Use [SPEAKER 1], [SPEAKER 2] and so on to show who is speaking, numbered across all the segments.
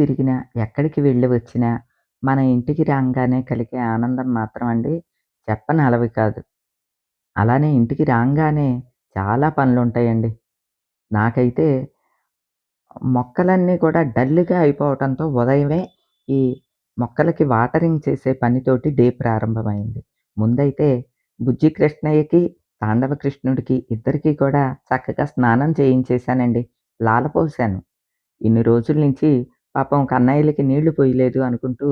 [SPEAKER 1] తిరిగినా, ఎక్కడికి వెళ్ళి వచ్చినా, మన ఇంటికి రాగానే కలిగే ఆనందం మాత్రం అండి చెప్పనలవి కాదు. అలానే ఇంటికి రాగానే చాలా పనులుంటాయండి. నాకైతే మొక్కలన్నీ కూడా డల్‌గా అయిపోవటంతో ఉదయమే ఈ మొక్కలకి వాటరింగ్ చేసే పనితోటి డే ప్రారంభమైంది. ముందైతే బుజ్జి కృష్ణయ్యకి, తాండవ కృష్ణుడికి ఇద్దరికీ కూడా చక్కగా స్నానం చేయించేశానండి. లాలపోశాను ఇన్ని రోజుల నుంచి పాపం కన్నయ్యలకి నీళ్ళు పోయలేదు అనుకుంటూ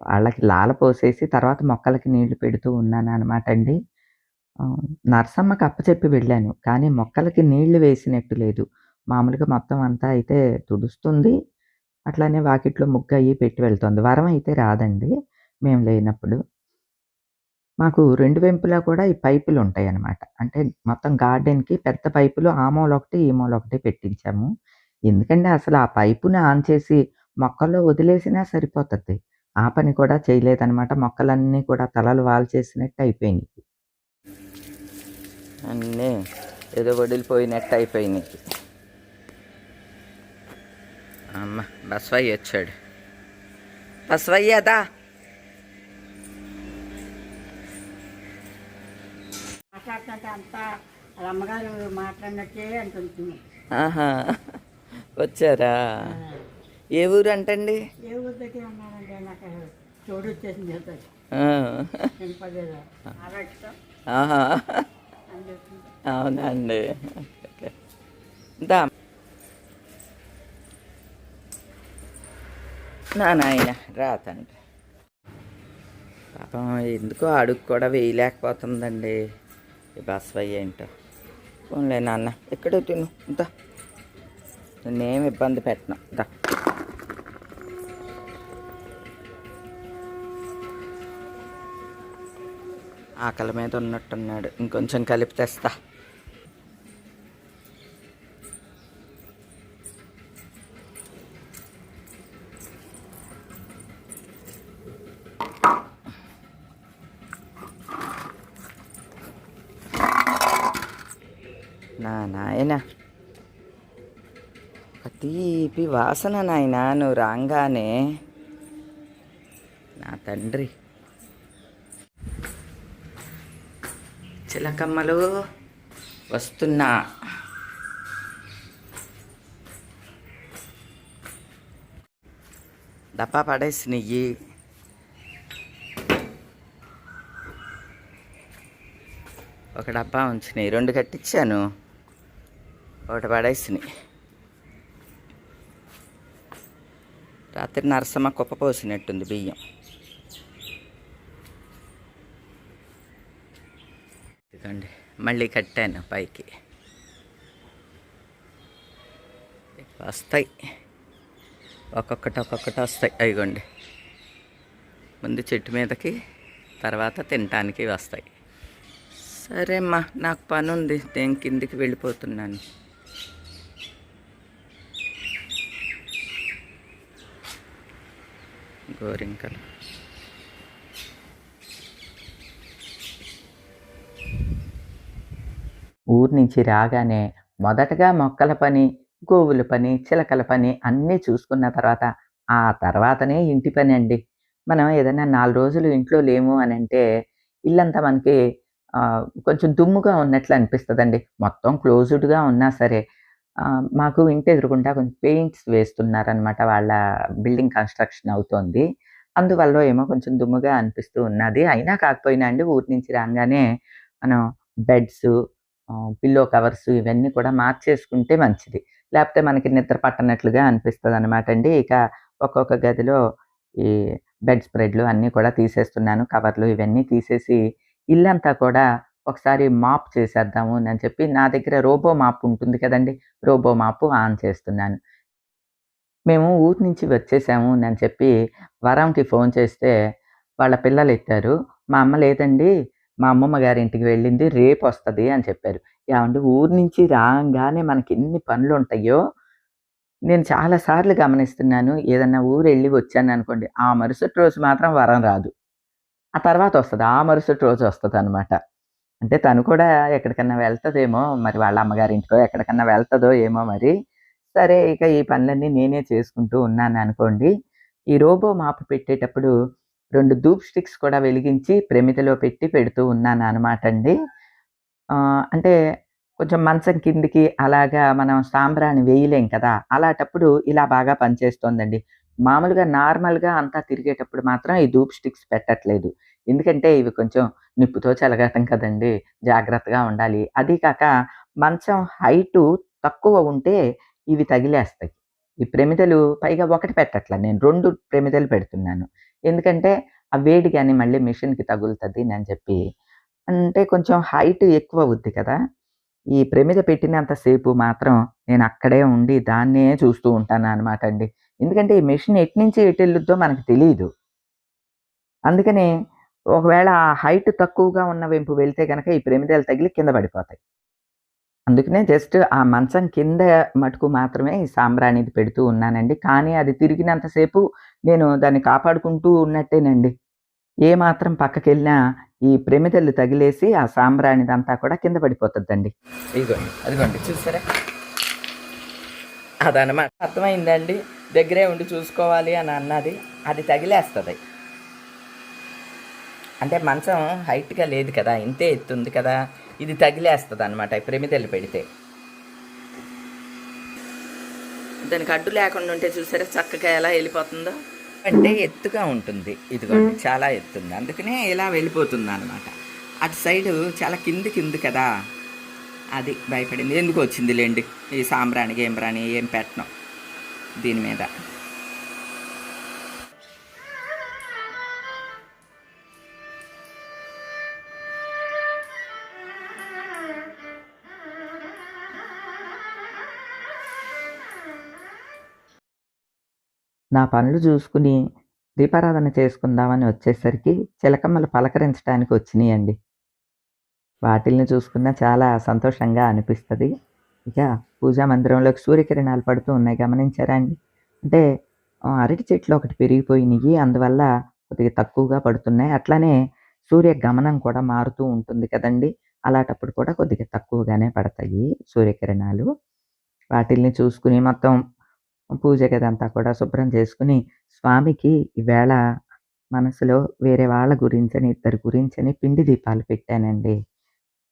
[SPEAKER 1] వాళ్ళకి లాల పోసేసి తర్వాత మొక్కలకి నీళ్ళు పెడుతూ ఉన్నాను అనమాట అండి. ఆహ్, నరసమ్మకి అప్పచెప్పి వెళ్ళాను. కానీ మొక్కలకి నీళ్ళు వేసినట్టు లేదు. మామూలుగా మొత్తం అంతా అయితే తుడుస్తుంది. అట్లానే వాకిట్లో ముగ్గు అయ్యి పెట్టి వెళ్తుంది వరం అయితే రాదండి మేము లేనప్పుడు. మాకు రెండు వెంపులా కూడా ఈ పైపులు ఉంటాయి అన్నమాట అంటే మొత్తం గార్డెన్‌కి పెద్ద పైపులు ఆ మూలొకటి, ఈ మూలొకటి పెట్టించాము. ఎందుకండి అసలు ఆ పైపుని ఆన్ చేసి మొక్కల్లో వదిలేసినా సరిపోతది. ఆ పని కూడా చేయలేదనమాట. మొక్కలన్నీ కూడా తలలు వాల్చేసినట్టు అయిపోయినియి. అన్నీ ఏదో వడిలిపోయినట్టు అయిపోయినియి. అమ్మ! బసవయ్య వచ్చాడు. బసవయ్య దా!
[SPEAKER 2] మాట్లాడుతుంటే అంతా అమ్మగారు మాట్లాడినట్టే అంటుంది
[SPEAKER 1] ఆహా! వచ్చారా? ఏ ఊరు అంటండి? అవునండి. దా! నా నాయన రా తండ్రి. పాపం ఎందుకో అడుగు కూడా వేయలేకపోతుందండి. ఈ బసవయ్య ఏంటో. పోన్లే నాన్న ఇక్కడే తిను. దా! నేనేం ఇబ్బంది పెట్టను. దా! ఆకలి మీద ఉన్నట్టున్నాడు. ఇంకొంచెం కలిపి తెస్తా. నా నాయనా ఒక తీపి వాసన నాయనా నువ్వు రాంగానే. నా తండ్రి. చిలకమ్మలు వస్తున్నా. డబ్బా పడేసినయ్యి ఒక డబ్బా ఉంచినాయి. రెండు కట్టించాను ఒకటి పడేసినాయి రాత్రి నరసమ్మ కుప్ప పోసినట్టుంది బియ్యం. ఇదిగోండి మళ్ళీ కట్టాను పైకి. వస్తాయి. ఒక్కొక్కటి ఒక్కొక్కటి వస్తాయి. అయిగోండి ముందు చెట్టు మీదకి తర్వాత తినటానికి వస్తాయి. సరే అమ్మా నాకు పని ఉంది నేను కిందికి వెళ్ళిపోతున్నాను. గోరింకలు ఊరు నుంచి రాగానే మొదటగా మొక్కల పని గోవుల పని చిలకల పని అన్నీ చూసుకున్న తర్వాత ఆ తర్వాతనే ఇంటి పని అండి. మనం ఏదైనా నాలుగు రోజులు ఇంట్లో లేము అని అంటే ఇల్లంతా మనకి కొంచెం దుమ్ముగా ఉన్నట్లు అనిపిస్తుందండి. మొత్తం క్లోజ్డ్గా ఉన్నా సరే మాకు ఇంటి ఎదురుగుండా కొంచెం పెయింట్స్ వేస్తున్నారనమాట వాళ్ళ బిల్డింగ్ కన్స్ట్రక్షన్ అవుతోంది. అందువల్ల ఏమో కొంచెం దుమ్ముగా అనిపిస్తూ ఉన్నది. అయినా కాకపోయినా అండి ఊరి నుంచి రాగానే మనం బెడ్స్ పిల్లో కవర్స్ ఇవన్నీ కూడా మార్చేసుకుంటే మంచిది. లేకపోతే మనకి నిద్ర పట్టనట్లుగా అనిపిస్తుంది అనమాట అండి. ఇక ఒక్కొక్క గదిలో ఈ బెడ్ స్ప్రెడ్లు అన్నీ కూడా తీసేస్తున్నాను కవర్లు ఇవన్నీ తీసేసి ఇల్లంతా కూడా ఒకసారి మాప్ చేసేద్దాము అని చెప్పి నా దగ్గర రోబో మాప్ ఉంటుంది కదండి రోబో మాపు ఆన్ చేస్తున్నాను. మేము ఊరి నుంచి వచ్చేసాము అని చెప్పి వరంకి ఫోన్ చేస్తే వాళ్ళ పిల్లలు ఎత్తారు. మా అమ్మ లేదండి మా అమ్మమ్మ గారి ఇంటికి వెళ్ళింది రేపు వస్తుంది అని చెప్పారు. ఏమంటే ఊరు నుంచి రాగానే మనకి ఎన్ని పనులు ఉంటాయో నేను చాలా సార్లు గమనిస్తున్నాను. ఏదన్నా ఊరు వెళ్ళి వచ్చాను అనుకోండి ఆ మరుసటి రోజు మాత్రం వరం రాదు. ఆ తర్వాత వస్తుంది ఆ మరుసటి రోజు వస్తుంది అనమాట అంటే తను కూడా ఎక్కడికన్నా వెళ్తుందేమో మరి వాళ్ళ అమ్మగారి ఇంటికో ఎక్కడికన్నా వెళ్తుందో ఏమో మరి. సరే ఇక ఈ పనులన్నీ నేనే చేసుకుంటూ ఉన్నాను అనుకోండి. ఈ రోబో మాపు పెట్టేటప్పుడు రెండు ధూప్ స్టిక్స్ కూడా వెలిగించి ప్రమిదలో పెట్టి పెడుతూ ఉన్నాను అనమాట అండి. అంటే కొంచెం మంచం కిందికి అలాగా మనం సాంబ్రాణి వేయలేం కదా అలాంటప్పుడు ఇలా బాగా పనిచేస్తోందండి. మామూలుగా నార్మల్గా అంతా తిరిగేటప్పుడు మాత్రం ఈ ధూప్ స్టిక్స్ పెట్టట్లేదు. ఎందుకంటే ఇవి కొంచెం నిప్పుతో చెలగటం కదండి. జాగ్రత్తగా ఉండాలి. అది కాక మంచం హైటు తక్కువ ఉంటే ఇవి తగిలేస్తాయి. ఈ ప్రమిదలు పైగా ఒకటి పెట్టట్లా. నేను రెండు ప్రమిదలు పెడుతున్నాను. ఎందుకంటే ఆ వేడి కానీ మళ్ళీ మిషన్కి తగులుతుంది అని చెప్పి. అంటే కొంచెం హైట్ ఎక్కువ అవుద్ది కదా. ఈ ప్రమిద పెట్టినంతసేపు మాత్రం నేను అక్కడే ఉండి దాన్నే చూస్తూ ఉంటాను అనమాట అండి. ఎందుకంటే ఈ మెషిన్ ఎటు నుంచి ఎటు వెళ్ళొద్దో మనకు తెలియదు అందుకని ఒకవేళ ఆ హైట్ తక్కువగా ఉన్న వెంపు వెళ్తే కనుక ఈ ప్రమిదాలు తగిలి కింద పడిపోతాయి. అందుకనే జస్ట్ ఆ మంచం కింద మటుకు మాత్రమే ఈ సాంబ్రాణిది పెడుతూ ఉన్నానండి. కానీ అది తిరిగినంతసేపు నేను దాన్ని కాపాడుకుంటూ ఉన్నట్టేనండి. ఏ మాత్రం పక్కకి వెళ్ళినా ఈ ప్రమిదలు తగిలేసి ఆ సాంబ్రాణిదంతా కూడా కింద పడిపోతుందండి. ఇదిగోండి అదిగోండి చూసారా? అదనమాట అర్థమైందండి? దగ్గరే ఉండి చూసుకోవాలి అని అన్నది అది తగిలేస్తుంది. అంటే మంచం హైట్గా లేదు కదా ఇంతే ఎత్తుంది కదా ఇది తగిలేస్తుంది అనమాట ప్రమిదలు పెడితే. దానికి అడ్డు లేకుండా ఉంటే చూసారా చక్కగా ఎలా వెళ్ళిపోతుందో? అంటే ఎత్తుగా ఉంటుంది ఇదిగోండి చాలా ఎత్తుంది. అందుకనే ఇలా వెళ్ళిపోతుంది అనమాట అటు సైడు చాలా కింది కింది కదా అది భయపడింది. ఎందుకు వచ్చింది లేండి ఈ సాంబ్రాణి గేంబ్రాణి ఏం పెట్టను దీని మీద. నా పనులు చూసుకుని దీపారాధన చేసుకుందామని వచ్చేసరికి చిలకమ్మలు పలకరించడానికి వచ్చినాయండి. వాటిల్ని చూసుకున్న చాలా సంతోషంగా అనిపిస్తుంది. ఇక పూజా మందిరంలోకి సూర్యకిరణాలు పడుతూ ఉన్నాయి. గమనించారా అండి? అంటే అరటి చెట్లు ఒకటి పెరిగిపోయినాయి. అందువల్ల కొద్దిగా తక్కువగా పడుతున్నాయి. అట్లానే సూర్య గమనం కూడా మారుతూ ఉంటుంది కదండి. అలాంటప్పుడు కూడా కొద్దిగా తక్కువగానే పడతాయి సూర్యకిరణాలు. వాటిల్ని చూసుకుని మొత్తం పూజ గదంతా కూడా శుభ్రం చేసుకుని స్వామికి ఈవేళ మనసులో వేరే వాళ్ళ గురించని ఇద్దరి గురించని పిండి దీపాలు పెట్టానండి.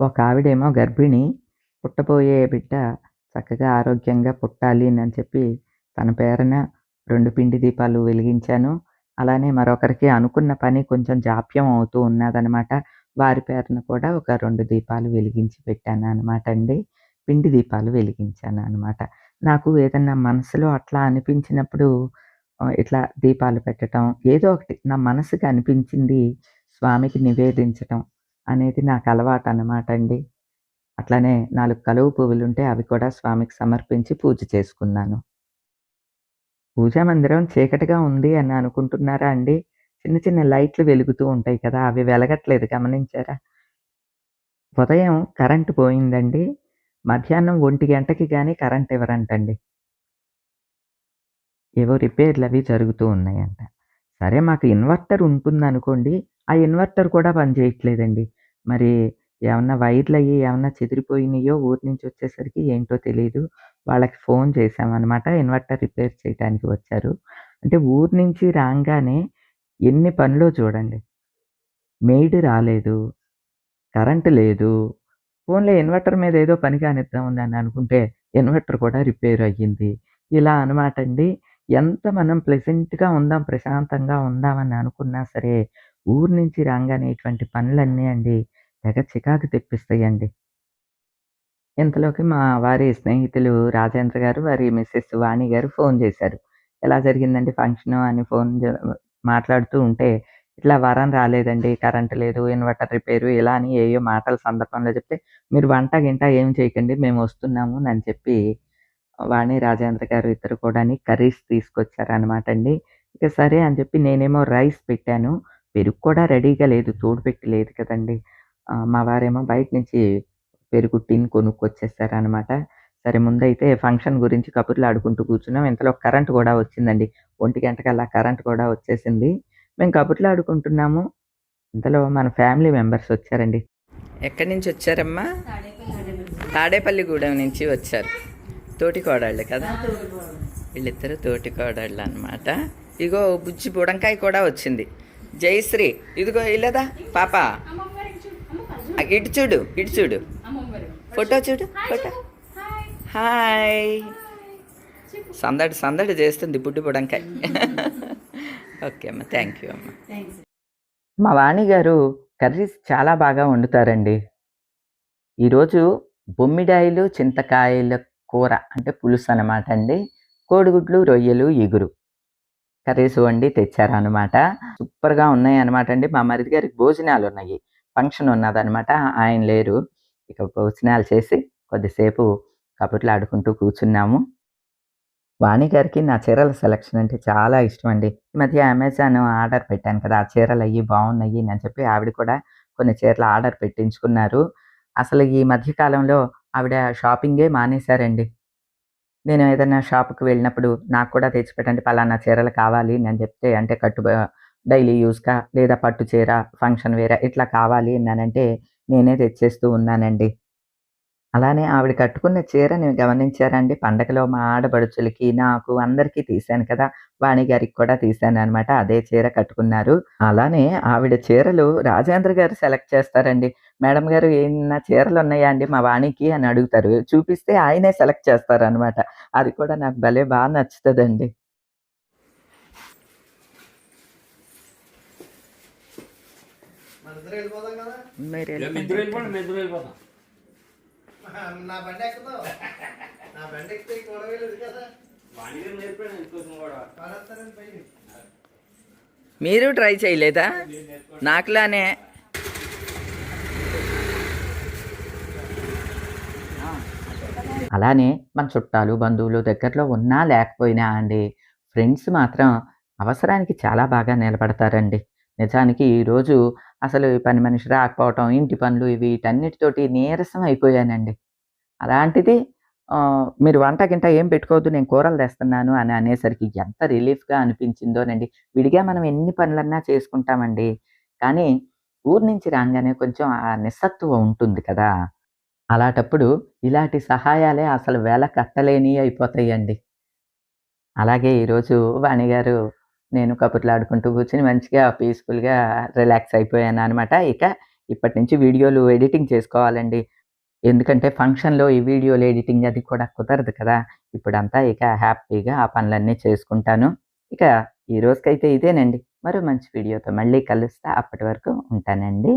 [SPEAKER 1] ఒక ఆవిడేమో గర్భిణి పుట్టబోయే బిడ్డ చక్కగా ఆరోగ్యంగా పుట్టాలి అని చెప్పి తన పేరున రెండు పిండి దీపాలు వెలిగించాను. అలానే మరొకరికి అనుకున్న పని కొంచెం జాప్యం అవుతూ ఉన్నదనమాట. వారి పేరున కూడా ఒక రెండు దీపాలు వెలిగించి పెట్టాను అనమాట అండి. పిండి దీపాలు వెలిగించాను అనమాట నాకు ఏదన్నా మనసులో అట్లా అనిపించినప్పుడు ఇట్లా దీపాలు పెట్టడం ఏదో ఒకటి నా మనసుకి అనిపించింది స్వామికి నివేదించటం అనేది నాకు అలవాటు అన్నమాట అండి. అట్లానే నాలుగు కలువు పువ్వులు ఉంటే అవి కూడా స్వామికి సమర్పించి పూజ చేసుకున్నాను. పూజా మందిరం చీకటిగా ఉంది అని అనుకుంటున్నారా అండి? చిన్న చిన్న లైట్లు వెలుగుతూ ఉంటాయి కదా అవి వెలగట్లేదు గమనించారా? ఉదయం కరెంటు పోయిందండి. మధ్యాహ్నం ఒంటి గంటకి కానీ కరెంట్ ఇవ్వరంటండి. ఏవో రిపేర్లు అవి జరుగుతూ ఉన్నాయంట. సరే మాకు ఇన్వర్టర్ ఉంటుందనుకోండి ఆ ఇన్వర్టర్ కూడా పనిచేయట్లేదండి మరి ఏమన్నా వైర్లు అయ్యి ఏమన్నా చెదిరిపోయినాయో ఊరి నుంచి వచ్చేసరికి ఏంటో తెలియదు వాళ్ళకి ఫోన్ చేసామన్నమాట ఇన్వర్టర్ రిపేర్ చేయడానికి వచ్చారు. అంటే ఊరు నుంచి రాగానే ఎన్ని పనులు చూడండి. మెయిడ్ రాలేదు కరెంటు లేదు ఫోన్లో ఇన్వర్టర్ మీద ఏదో పని కానిద్దాం అని అనుకుంటే ఇన్వర్టర్ కూడా రిపేర్ అయ్యింది. ఇలా అనమాట అండి. ఎంత మనం ప్లెజెంట్గా ఉందాం ప్రశాంతంగా ఉందామని అనుకున్నా సరే ఊరు నుంచి రాగానే ఇటువంటి పనులన్నీ అండి తెగ చికాకు తెప్పిస్తాయండి. ఇంతలోకి మా వారి స్నేహితులు రాజేంద్ర గారు వారి మిస్సెస్ వాణి గారు ఫోన్ చేశారు. ఎలా జరిగిందండి ఫంక్షన్ అని ఫోన్ మాట్లాడుతూ ఉంటే ఇట్లా వరం రాలేదండి కరెంట్ లేదు ఇన్వర్టర్ రిపేరు ఇలా అని ఏయో మాటల సందర్భంలో చెప్తే మీరు వంట గింట ఏం చేయకండి మేము వస్తున్నాము అని చెప్పి వాణి రాజేంద్ర గారు ఇద్దరు కూడా కర్రీస్ తీసుకొచ్చారనమాట అండి. ఇక సరే అని చెప్పి నేనేమో రైస్ పెట్టాను పెరుగు కూడా రెడీగా లేదు తోడు పెట్టి లేదు కదండి. మా వారేమో బయట నుంచి పెరుగు టిన్ కొనుక్కొచ్చేసారనమాట సరే ముందైతే ఫంక్షన్ గురించి కబుర్లు ఆడుకుంటూ కూర్చున్నాం. ఇంతలో కరెంట్ కూడా వచ్చిందండి. ఒంటి గంటకల్లా కరెంట్ కూడా వచ్చేసింది. మేము కబుర్లు ఆడుకుంటున్నాము ఇంతలో మన ఫ్యామిలీ మెంబర్స్ వచ్చారండి. ఎక్కడి నుంచి వచ్చారమ్మా? తాడేపల్లిగూడెం నుంచి వచ్చారు. తోటి కోడళ్ళు కదా? వీళ్ళిద్దరు తోటి కోడళ్ళు అనమాట ఇగో బుజ్జి బుడంకాయ కూడా వచ్చింది. జయశ్రీ ఇదిగో ఇల్లదా? పాప. ఇటు చూడు ఇటు చూడు. ఫోటో చూడు ఫోటో. హాయ్. సందడి సందడి చేస్తుంది బుడ్డి బుడంకాయ. ఓకే అమ్మ థ్యాంక్ యూ అమ్మ.
[SPEAKER 2] థ్యాంక్స్
[SPEAKER 1] మా వాణి గారు కర్రీస్ చాలా బాగా వండుతారండి. ఈరోజు బొమ్మిడాయిలు చింతకాయల కూర అంటే పులుసు అనమాట అండి. కోడిగుడ్లు రొయ్యలు ఇగురు కర్రీస్ వండి తెచ్చారనమాట సూపర్గా ఉన్నాయి అనమాట అండి. మా మరిది గారికి భోజనాలు ఉన్నాయి. ఫంక్షన్ ఉన్నదనమాట ఆయన లేరు. ఇక భోజనాలు చేసి కొద్దిసేపు కబుర్లు ఆడుకుంటూ కూర్చున్నాము. వాణి గారికి నా చీరల సెలక్షన్ అంటే చాలా ఇష్టం అండి ఈ మధ్య అమెజాన్ ఆర్డర్ పెట్టాను కదా ఆ చీరలు అయ్యి బాగున్నాయి అని చెప్పి ఆవిడ కూడా కొన్ని చీరలు ఆర్డర్ పెట్టించుకున్నారు. అసలు ఈ మధ్య కాలంలో ఆవిడ షాపింగే మానేశారండి. నేను ఏదైనా షాప్కి వెళ్ళినప్పుడు నాకు కూడా తెచ్చిపెట్టండి పలానా చీరలు కావాలి అని చెప్తే అంటే కట్టు డైలీ యూస్గా లేదా పట్టు చీర ఫంక్షన్ వేరే ఇట్లా కావాలి అన్నానంటే నేనే తెచ్చేస్తూ ఉన్నానండి. అలానే ఆవిడ కట్టుకున్న చీరని గమనించారండి. పండగలో మా ఆడపడుచులకి నాకు అందరికీ తీశాను కదా! వాణి గారికి కూడా తీశాను అనమాట అదే చీర కట్టుకున్నారు. అలానే ఆవిడ చీరలు రాజేంద్ర గారు సెలెక్ట్ చేస్తారండి. మేడం గారు ఏమన్నా చీరలు ఉన్నాయా అండి మా వాణికి అని అడుగుతారు. చూపిస్తే ఆయనే సెలెక్ట్ చేస్తారు అనమాట అది కూడా నాకు భలే బాగా నచ్చుతుందండి. మీరు
[SPEAKER 3] ఇద్దరు వెళ్ళిపోండి మేము ఇద్దరు వెళ్ళిపోతాం
[SPEAKER 4] నా బండి ఎక్కుదో నా బండి ఎక్కితే ఈ గొడవ లేదు కదా.
[SPEAKER 3] ఇంకోసం కూడా.
[SPEAKER 1] మీరు ట్రై చేయలేదా? నాకులానే. అలానే మన చుట్టాలు బంధువులు దగ్గరలో ఉన్నా లేకపోయినా అండి ఫ్రెండ్స్ మాత్రం అవసరానికి చాలా బాగా నిలబడతారండి. నిజానికి ఈరోజు అసలు ఈ పని మనిషి రాకపోవటం ఇంటి పనులు ఇవి వీటన్నిటితోటి నీరసం అయిపోయానండి. అలాంటిది మీరు వంట గింట ఏం పెట్టుకోవద్దు నేను కూరలు తెస్తున్నాను అని అనేసరికి ఎంత రిలీఫ్గా అనిపించిందోనండి. విడిగా మనం ఎన్ని పనులన్నా చేసుకుంటామండి. కానీ ఊరు నుంచి రాగానే కొంచెం ఆ నిస్సత్వం ఉంటుంది కదా. అలాంటప్పుడు ఇలాంటి సహాయాలే అసలు వేల కట్టలేని అయిపోతాయండి. అలాగే ఈరోజు వాణి గారు నేను కబుర్లాడుకుంటూ కూర్చుని మంచిగా పీస్ఫుల్గా రిలాక్స్ అయిపోయాను అనమాట ఇక ఇప్పటి నుంచి వీడియోలు ఎడిటింగ్ చేసుకోవాలండి. ఎందుకంటే ఫంక్షన్లో ఈ వీడియోలు ఎడిటింగ్ అది కూడా కుదరదు కదా. ఇప్పుడంతా ఇక హ్యాపీగా ఆ పనులన్నీ చేసుకుంటాను. ఇక ఈ రోజుకైతే ఇదేనండి. మరో మంచి వీడియోతో మళ్ళీ కలుస్తా. అప్పటి వరకు ఉంటానండి.